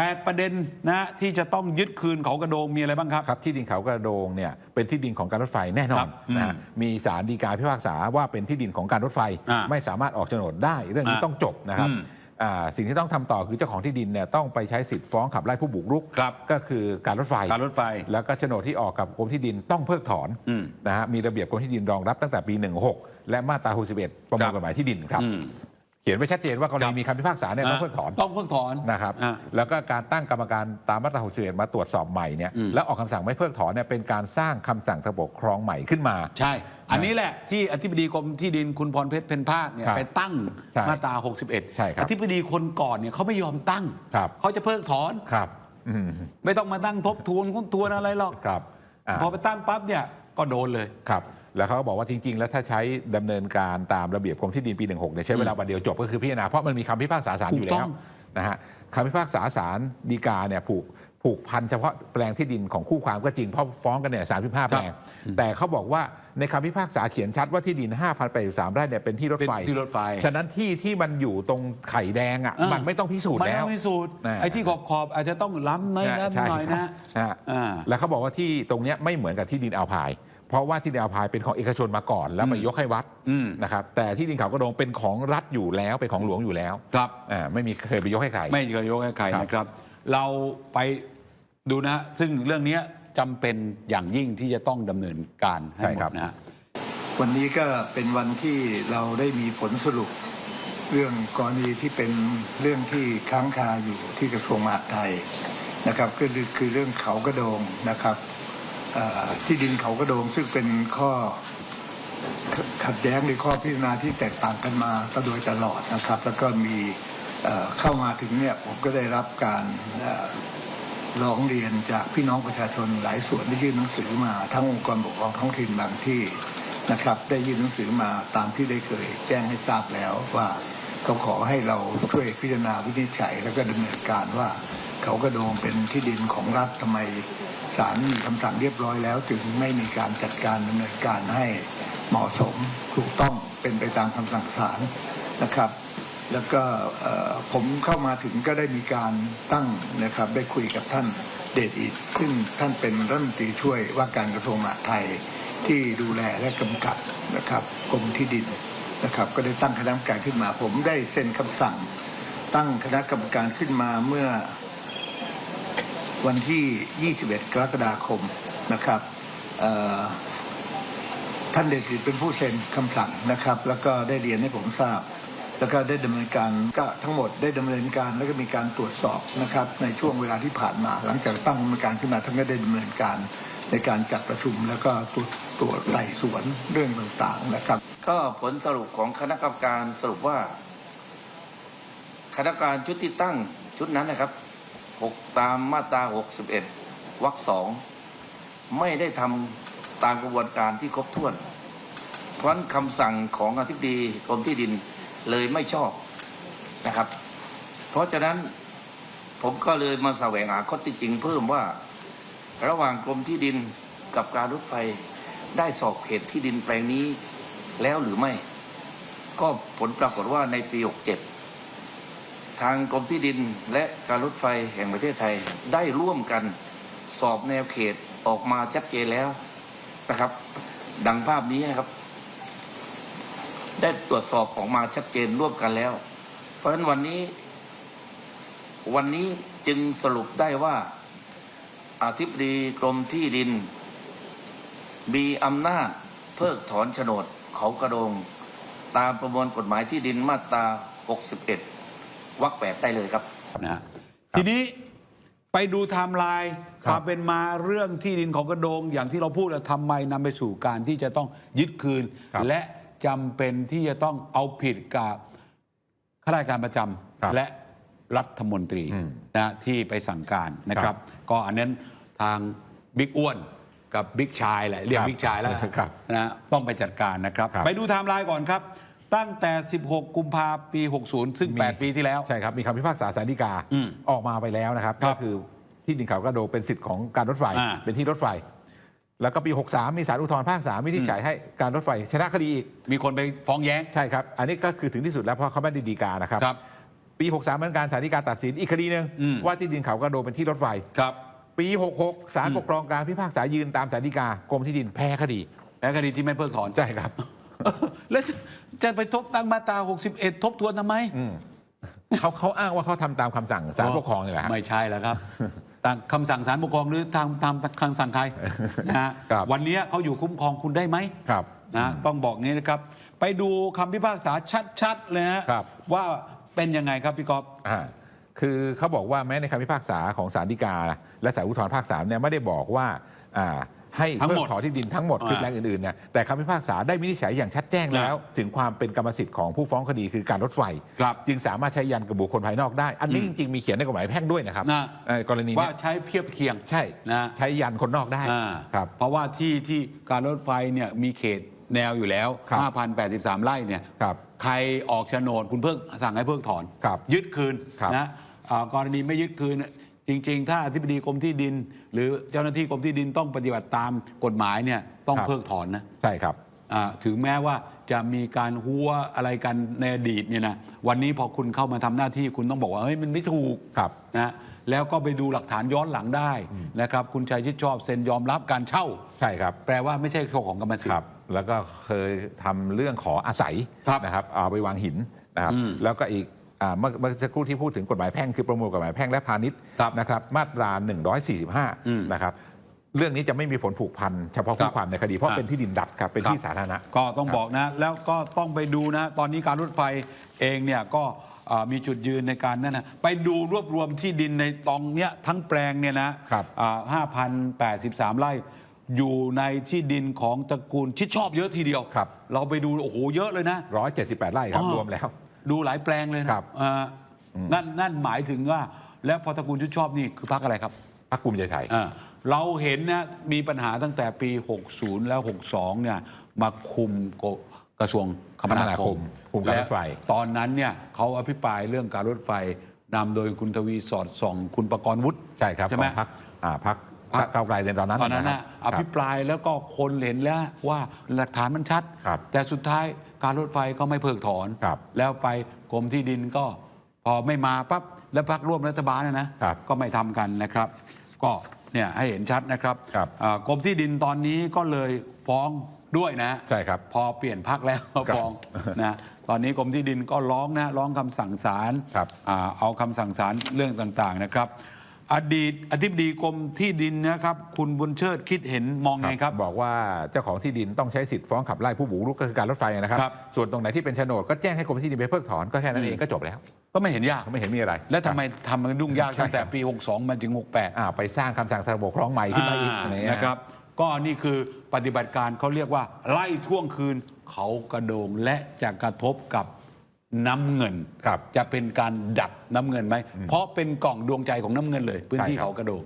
แปดประเด็นนะที่จะต้องยึดคืนเขากระโดงมีอะไรบ้างครับ ครับที่ดินเขากระโดงเนี่ยเป็นที่ดินของการรถไฟแน่นอครันบนะฮะอืมมีสารดีกาพิพากษาว่าเป็นที่ดินของการรถไฟ อ่าไม่สามารถออกโฉนดได้เรื่องนี้อ่าต้องจบนะครับอืมอ่าสิ่งที่ต้องทำต่อคือเจ้าของที่ดินเนี่ยต้องไปใช้สิทธิ์ฟ้องขับไล่ผู้บุกรุก ครับ ก็คือการรถไฟ การรถไฟ แล้วก็โฉนดที่ออกกับกรมที่ดินต้องเพิกถอนอืมนะฮะมีระเบียบกรมที่ดินรองรับตั้งแต่ปี 16 และมาตรา 61 ประมวลกฎหมายที่ดินครับ อืม เขียนไว้ชัดเจนว่ากรครัณีบมีคำพิพากษาเนี่ยต้องเพิกถอนต้องเพิกถอนนะครับอะแล้วก็การตั้งกรรมการตามมาตรา61มาตรวจสอบใหม่เนี่ยอืมแล้วออกคำสั่งไม่เพิกถอนเนี่ยเป็นการสร้างคำสั่งทางปกครองใหม่ขึ้นมา ใช่ อันนี้แหละที่อธิบดีกรมที่ดินคุณพรเพชรเพนภาคเนี่ยครับไปตั้งใช่มาตรา61ใช่ครับอธิบดีคนก่อนเนี่ยเขาไม่ยอมตั้งครับเขาจะเพิกถอนครับอืมไม่ต้องมาตั้งทบทวนทวนอะไรหรอกครับอ่าพอไปตั้งปั๊บเนี่ยก็โดนเลยครับ แล้วเขาก็บอกว่าจริง ๆ แล้วถ้าใช้ดำเนินการตามระเบียบกรมที่ดินปี 16เนี่ยใช้เวลาวันเดียวจบก็คือพิจารณาเพราะมันมีคำพิพากษาศาลอยู่ถูกต้แล้อวงนะฮะคำพิพากษาศาลฎีกาเนี่ยผูกผูกพันเฉพาะแปลงที่ดินของคู่ความก็จริงเพราะฟ้องกันเนี่ย35แปลง แต่เขาบอกว่าในคำพิพากษาเขียนชัดว่าที่ดิน 5,083ไร่เนี่ยเป็นที่รถเป็นไฟที่รถไฟ ฉะนั้นที่ที่มันอยู่ตรงไข่แดงอะอะมันไม่ต้องพิสูจน์ไม่แล้ต้วองพิสูจน์นะไอ้ที่ขอบขอบๆอาจจะต้องล้ำน้อยนะใช่หน่อยครันะบฮะอ่า แล้วเขาบอกว่าที่ตรงเนี้ยไม่เหมือนกับที่ดินอัลพาย เพราะว่าที่ดินอัลพายเป็นของเอกชนมาก่อน แล้วไปยกให้วัดอืม นะครับแต่ที่ดินเขากระโดงเป็นของรัฐอยู่แล้วเป็นของหลวงอยู่แล้วครับ อ่าไม่มีเคยไปยกให้ใคร ไม่เคยยกให้ใครครับ นะครับ เราไปดูนะฮะซึ่งเรื่องนี้จำเป็นอย่างยิ่งที่จะต้องดำเนินการให้หมดนะฮะ วันนี้ก็เป็นวันที่เราได้มีผลสรุป เรื่องกรณีที่เป็นเรื่องที่ค้างคาอยู่ที่กระทรวงมหาดไทย นะครับก็คือคือเรื่องเขากระโดงนะครับที่ดินเขากระโดงซึ่งเป็นข้อขัดแย้งในข้อพิจารณาที่แตกต่างกันมาก็โดยตลอดนะครับ แล้วก็มีเข้ามาถึงเนี่ยผมก็ได้รับการร้องเรียนจากพี่น้องประชาชนหลายส่วนได้ยื่นหนังสือมาทั้งองค์กรปกครองท้องถิ่นบางที่นะครับ ได้ยื่นหนังสือมาตามที่ได้เคยแจ้งให้ทราบแล้วว่าเขาขอให้เราช่วยพิจารณาวินิจฉัย แล้วก็ดำเนินการว่า เขากระโดงเป็นที่ดินของรัฐทำไมศาลมีคำสั่งเรียบร้อยแล้วจึงไม่มีการจัดการดำเนินการให้เหมาะสมถูกต้องเป็นไปตามคำสั่งศาลนะครับ แล้วก็ผมเข้ามาถึงก็ได้มีการตั้งนะครับ ได้คุยกับท่านเดชอิดซึ่งท่านเป็นรัฐมนตรีช่วยว่าการกระทรวงมหาดไทยที่ดูแลและกำกับนะครับกรมที่ดินนะครับ ก็ได้ตั้งคณะกรรมการขึ้นมา ผมได้เซ็นคำสั่ง ตั้งคณะกรรมการขึ้นมาเมื่อ วันที่ 21 กรกฎาคมนะครับท่านเดชฤทธิ์เป็นผู้เซ็นคำสั่งนะครับ แล้วก็ได้เรียนให้ผมทราบ แล้วก็ได้ดำเนินการก็ทั้งหมดได้ดำเนินการแล้วก็มีการตรวจสอบนะครับ ในช่วงเวลาที่ผ่านมา หลังจากตั้งกรรมการขึ้นมาท่านก็ได้ดำเนินการในการจัดประชุมแล้วก็ตรวจตรวจไต่สวนเรื่องต่างๆนะครับ ก็ผลสรุปของคณะกรรมการสรุปว่า คณะกรรมการชุดที่ตั้งชุดนั้นนะครับ หกตามมาตรา61วรรคสองไม่ได้ทำตามกระบวนการที่ครบถ้วน เพราะนั้นคำสั่งของอธิบดีกรมที่ดินเลยไม่ชอบนะครับ เพราะฉะนั้นผมก็เลยมาแสวงหาข้อท็จจริงเพิ่มว่า ระหว่างกรมที่ดินกับการรถไฟได้สอบเขตที่ดินแปลงนี้แล้วหรือไม่ ก็ผลปรากฏว่าในปี 67 ทางกรมที่ดินและการรถไฟแห่งประเทศไทยได้ร่วมกันสอบแนวเขตออกมาชัดเจนแล้วนะครับ ดังภาพนี้นะครับ ได้ตรวจสอบออกมาชัดเจนร่วมกันแล้ว เพราะฉะนั้นวันนี้ วันนี้จึงสรุปได้ว่าอาธิบดีกรมที่ดิน มีอำนาจเพิกถอนโฉนดเขากระโดง ตามประมวลกฎหมายที่ดินมาตรา 61 วรรคแปดได้เลยครับนะฮะทีนี้ไปดูไทม์ไลน์ครัควาบมเป็นมาเรื่องที่ดินของกระโดง อย่างที่เราพูดอะทำไมนำไปสู่การที่จะต้องยึดคืนครับและจำเป็นที่จะต้องเอาผิดกับข้าราชการประจครับำและรัฐมนตรีอืมนะที่ไปสั่งการนะคครัรับบก็อันนั้นทางบิ๊กอ้วนกับบิ๊กชายแหละเรียกครับบิ๊กชายแล้วครับนะต้องไปจัดการนะครับครับ ไปดูไทม์ไลน์ก่อนครับ ตั้งแต่ 16 กุมภาพันธ์ปี 60 ซึ่ง 8 ปีที่แล้ว ใช่ครับ มีคำพิพากษาสารดีกาอืมออกมาไปแล้วนะครับ ครัก็บคือที่ดินเขากระโดงเป็นสิทธิ์ของการรถไฟ อ่าเป็นที่รถไฟ แล้วก็ปี 63 มีสารอุทธรณ์ภาคสามวินิจฉัยให้การรถไฟ ชนะคดีอีกมีคนไปฟ้องแย้ง ใช่ครับ อันนี้ก็คือถึงที่สุดแล้วเพราะเขาไม่ได้ดีกานะครับ ครับ ปี 63เหมือนกันศาลฎีกาตัดสินอีกคดีหนึ่งอืม ว่าที่ดินเขากระโดงเป็นที่รถไฟ ครับ ปี 66ศาลปกครองกลางพิพากษายืนตามศาลฎีกากรมที่ดินแพ้คดี และคดีที่ไม่เพิกถอน ใช่ครับ แล้วจะจะไปทบตามมาตรา 61 ทบทวนทำไม เขาเขาอ้างว่าเขาทำตามคำสั่งศาลปกครองนี่แหละฮะ ไม่ใช่แล้วครับตามคำสั่งศาลปกครองหรือทางตามคำสั่งใครนะฮะครับ วันนี้เขาอยู่คุ้มครองคุณได้ไหมครับ นะต้องบอกงี้นะครับ ไปดูคำพิพากษาชัดๆเลยฮะครับ ว่าเป็นยังไงครับพี่กอฟ อ่าคือเขาบอกว่าแม้ในคำพิพากษาของศาลฎีกา และศาลอุทธรณ์ภาคสามเนี่ยไม่ได้บอกว่าอ่า ให้ทั้งเพิหมกดถอนที่ดินทั้งหมดอ่า คือแปลงอื่นๆเนี่ยแต่คำพิพากษาได้วินิจฉัยอย่างชัดแจ้งแล้ว ถึงความเป็นกรรมสิทธิ์ของผู้ฟ้องคดีคือการรถไฟ ครับ จึงสามารถใช้ยันกับบุคคลภายนอกได้ อันนี้จริงๆ มีเขียนในกฎหมายแพ่งด้วยนะครับนะ เอ่อกรณีว่าเนี้ใช้เพียบเคียง ใช่นะ ใช้ยันคนนอกได้อ่าครับ เพราะว่าที่ที่การรถไฟเนี่ยมีเขตแนวอยู่แล้ว ครับ5,083 ไร่เนี่ยครับใครออกโฉนดคุณเพิกสั่งให้เพิกถอน ครับยึดคืนครับนะอ่ากรณีไม่ยึดคืน จริง ๆ ถ้าอธิบดีกรมที่ดิน หรือเจ้าหน้าที่กรมที่ดินต้องปฏิบัติตามกฎหมายเนี่ยต้องครับ เพิกถอนนะใช่ครับ อ่าถึงแม้ว่าจะมีการหัวอะไรกันในอดีตเนี่ยนะวันนี้พอคุณเข้ามาทำหน้าที่คุณต้องบอกว่าเฮ้ยมันไม่ถูก ครับ นะแล้วก็ไปดูหลักฐานย้อนหลังได้นะครับคุณชัยชิดชอบเซ็นยอมรับการเช่า ใช่ครับ แปลว่าไม่ใช่เจ้าของกรรมสิทครับธิ์แล้วก็เคยทำเรื่องขออาศัยครับนะครับ เอาไปวางหินนะครับอืมแล้วก็อีกอ่า เมื่อเมื่อสักครู่ที่พูดถึงกฎหมายแพ่งคือประมวลกฎหมายแพ่งและพาณิชย์ครับนะครับมาตราอืม145 นะครับเรื่องนี้จะไม่มีผลผูกพันเฉพาะครัผู้บความในคดี เพราะอะเป็นที่ดินดัดครับเป็นที่สาธารณะก็ต้องบอกนะ แล้วก็ต้องไปดูนะ ตอนนี้การรถไฟเองเนี่ยก็อ่ามีจุดยืนในการนั่นนะไปดูรวบรวมที่ดินในตองเนี้ยทั้งแปลงเนี่ยนะครับห้าพันแปดสิบสามไร่อยู่ในที่ดินของตระกูลชิดชอบเยอะทีเดียวครับเราไปดูโอ้โหเยอะเลยนะ 178 ไร่ครับอ๋อรวมแล้ว ดูหลายแปลงเลยนะครับ อ่านั่นนั่นหมายถึงว่า แล้วพอตระกูลชิดชอบนี่คือพักอะไรครับ พรรคภูมิใจไทย อ่าเราเห็นนะมีปัญหาตั้งแต่ปี 60 แล้ว 62 เนี่ยมาคุมกกระทรวงคมนาคมนาคคมมคุมการรถไฟ และตอนนั้นเนี่ยเขาอภิปรายเรื่องการรถไฟนำโดยคุณทวีสอดส่อง คุณประกรณ์วุฒิใช่ครับใช่ไหม ของพรรคอ่าพรรคพรรคก้าวไกลในตอนนั้นตอนนั้นคนะรัอบภิปรายแล้วก็คนเห็นแล้วว่าหลักฐานมันชัด ครับแต่สุดท้าย การรถไฟก็ไม่เพิกถอน ครับแล้วไปกรมที่ดินก็พอไม่มาปั๊บแล้วพักร่วมรัฐบาลนะนะครับก็ไม่ทำกันนะครับ ก็เนี่ยให้เห็นชัดนะครับครับ อ่ากรมที่ดินตอนนี้ก็เลยฟ้องด้วยนะ ใช่ครับ พอเปลี่ยนพักแล้วครับฟ้องนะตอนนี้กรมที่ดินก็ร้องนะร้องคำสั่งศาลครับ อ่าเอาคำสั่งศาลเรื่องต่างๆนะครับ อดีตอธิบดีกรมที่ดินนะครับ คุณบุญเชิดคิดเห็นมองไงครับ บอกว่าเจ้าของที่ดินต้องใช้สิทธิ์ฟ้องขับไล่ผู้บุกรุกก็คือการรถไฟนะครับ ครับ ส่วนตรงไหนที่เป็นโฉนดก็แจ้งให้กรมที่ดินไปเพิกถอนก็แค่นั้นเองก็จบแล้วก็ไม่เห็นยาก ไม่เห็นมีอะไรแล้วทำไมทำมันยุ่งยากใช่ตั้งแต่ครับปี 62 มาถึง 68 อ่าไปสร้างคำสั่งทางปกครองใหม่ขึ้นมาอีกอ่าอะไรเงี้ย นะครับ ก็นี่คือปฏิบัติการเขาเรียกว่า ไล่ท่วงคืนเขากระโดงและจะกระทบกับ น้ำเงินครับ จะเป็นการดับน้ำเงินไหม เพราะเป็นกล่องดวงใจของน้ำเงินเลย พื้นที่ใช่ครับ เขากระโดง